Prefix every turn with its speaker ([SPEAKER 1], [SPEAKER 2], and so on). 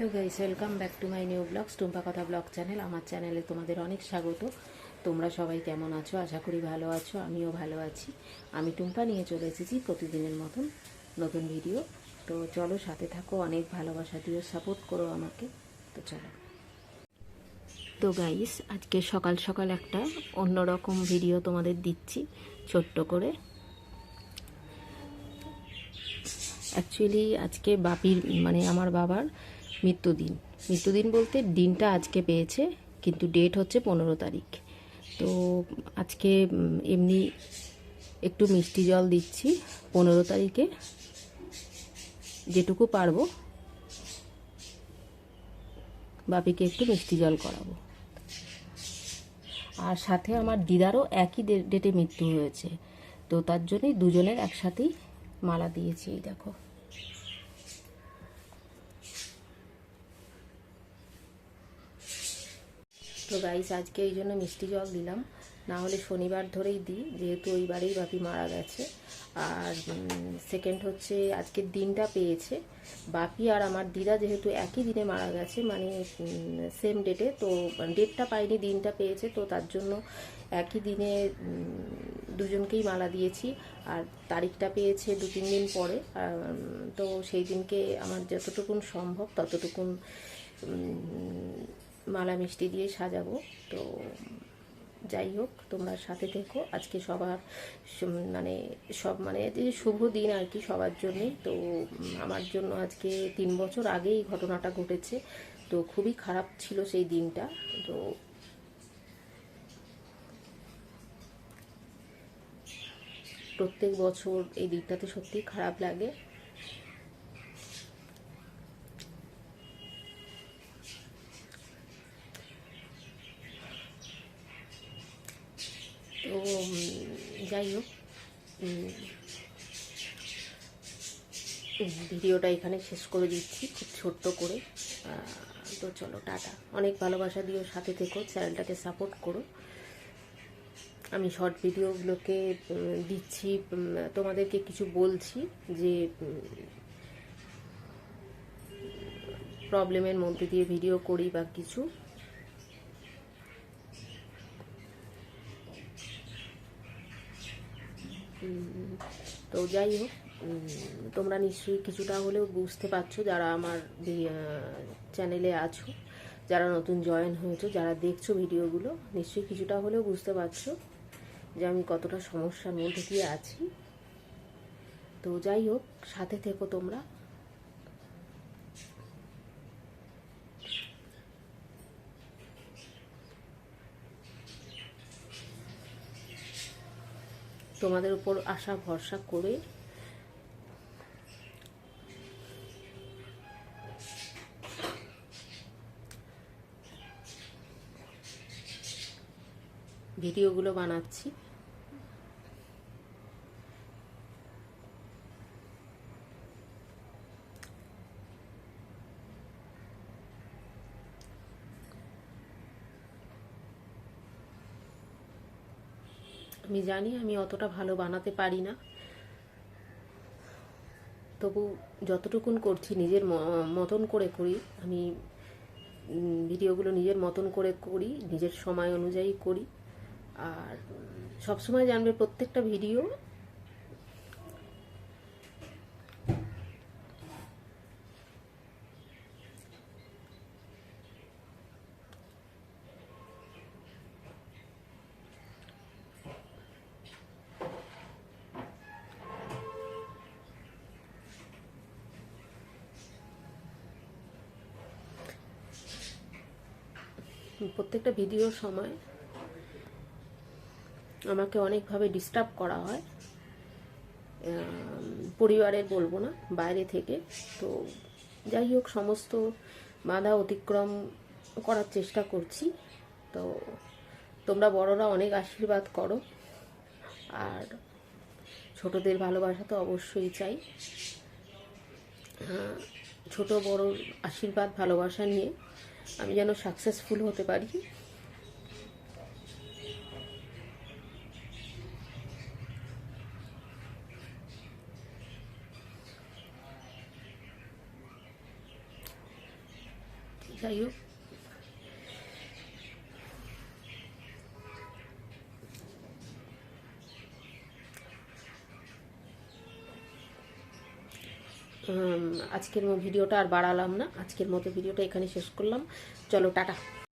[SPEAKER 1] Hello guys welcome back to my new blogs Tumpa Katha blog channel আমার চ্যানেলে তোমাদের অনেক স্বাগত। তোমরা সবাই কেমন আছো? আশা করি ভালো আছো, আমিও ভালো আছি। আমি টুম্পা নিয়ে চলে এসেছি প্রতিদিনের মতন নতুন ভিডিও তো চলো সাথে থাকো, অনেক ভালোবাসা দিও সাপোর্ট করো আমাকে। তো চলো। তো গাইস, আজকে সকাল সকাল একটা অন্যরকম ভিডিও তোমাদের দিচ্ছি, ছোট্ট করে। অ্যাকচুয়ালি আজকে বাপির মানে আমার বাবার মৃত্যুদিন। মৃত্যুদিন বলতে দিনটা আজকে পেয়েছে, কিন্তু ডেট হচ্ছে পনেরো তারিখ। তো আজকে এমনি একটু মিষ্টি জল দিচ্ছি, পনেরো তারিখে যেটুকু পারব, বাপিকে একটু মিষ্টি জল করাবো। আর সাথে আমার দিদারও একই ডেটে মৃত্যু হয়েছে। তো তার জন্যই দুজনের একসাথেই মালা দিয়েছি এই দেখো। তো গাইস আজকে এই জন্য মিষ্টি জল দিলাম। না হলে শনিবার ধরেই দিই, যেহেতু ওই বারেই বাপি মারা গেছে। আর সেকেন্ড হচ্ছে আজকের দিনটা পেয়েছে। বাপি আর আমার দিদা যেহেতু একই দিনে মারা গেছে মানে সেম ডেটে তো ডেটটা পাইনি, দিনটা পেয়েছে, তো তার জন্য একই দিনে দুজনকেই মালা দিয়েছি। আর তারিখটা পেয়েছে দু তিন দিন পরে তো সেই দিনকে আমার যতটুকুন সম্ভব ততটুকুন মালা মিষ্টি দিয়ে সাজাবো। তো যাই হোক, তোমরা সাথে থেকো। আজকে সবার মানে সব মানে শুভ দিন আর কি সবার জন্যই তো আমার জন্য আজকে তিন বছর আগে এই ঘটনাটা ঘটেছে। তো খুবই খারাপ ছিল সেই দিনটা। তো প্রত্যেক বছর এই দিকটাতে সত্যিই খারাপ লাগে তো উম, যাই হোক ভিডিওটা এখানে শেষ করে দিচ্ছি, খুব ছোট্ট করে। তো চলো, টাটা। অনেক ভালোবাসা দিও, সাথে থেকো, চ্যানেলটাকে সাপোর্ট করো। আমি শর্ট ভিডিওগুলোকে দিচ্ছি তোমাদেরকে কিছু বলছি যে প্রবলেমের মধ্যে দিয়ে ভিডিও করি বা কিছু। তো যাই হোক তোমরা নিশ্চয়ই কিছুটা হলেও বুঝতে পারছ যারা আমার চ্যানেলে আছো, যারা নতুন জয়েন হয়েছো, যারা দেখছ ভিডিওগুলো নিশ্চয়ই কিছুটা হলেও বুঝতে পারছ যে আমি কতটা সমস্যার মধ্যে দিয়ে আছি। তো যাই হোক, সাথে থেকো তোমরা। তোমাদের উপর আশা ভরসা করে ভিডিওগুলো বানাচ্ছি। আমি জানি আমি অতটা ভালো বানাতে পারি না। তবু যতটুকুন করছি নিজের মতন করে করি, আমি ভিডিওগুলো নিজের মতন করে করি, নিজের সময় অনুযায়ী করি। আর সবসময় জানবে প্রত্যেকটা ভিডিও প্রত্যেকটা ভিডিওর সময় আমাকে অনেকভাবে ডিস্টার্ব করা হয়। পরিবারের বলব না, বাইরে থেকে। তো যাই হোক, সমস্ত বাধা অতিক্রম করার চেষ্টা করছি। তো তোমরা বড়রা অনেক আশীর্বাদ করো। আর ছোটদের ভালোবাসা তো অবশ্যই চাই। ছোট বড় আশীর্বাদ, ভালোবাসা নিয়ে আমি যেন সাকসেসফুল হতে পারি। যাই হোক। আজকের ভিডিওটা আর বাড়ালাম না। আজকের মতো ভিডিওটা এখানে শেষ করলাম। চলো টাটা।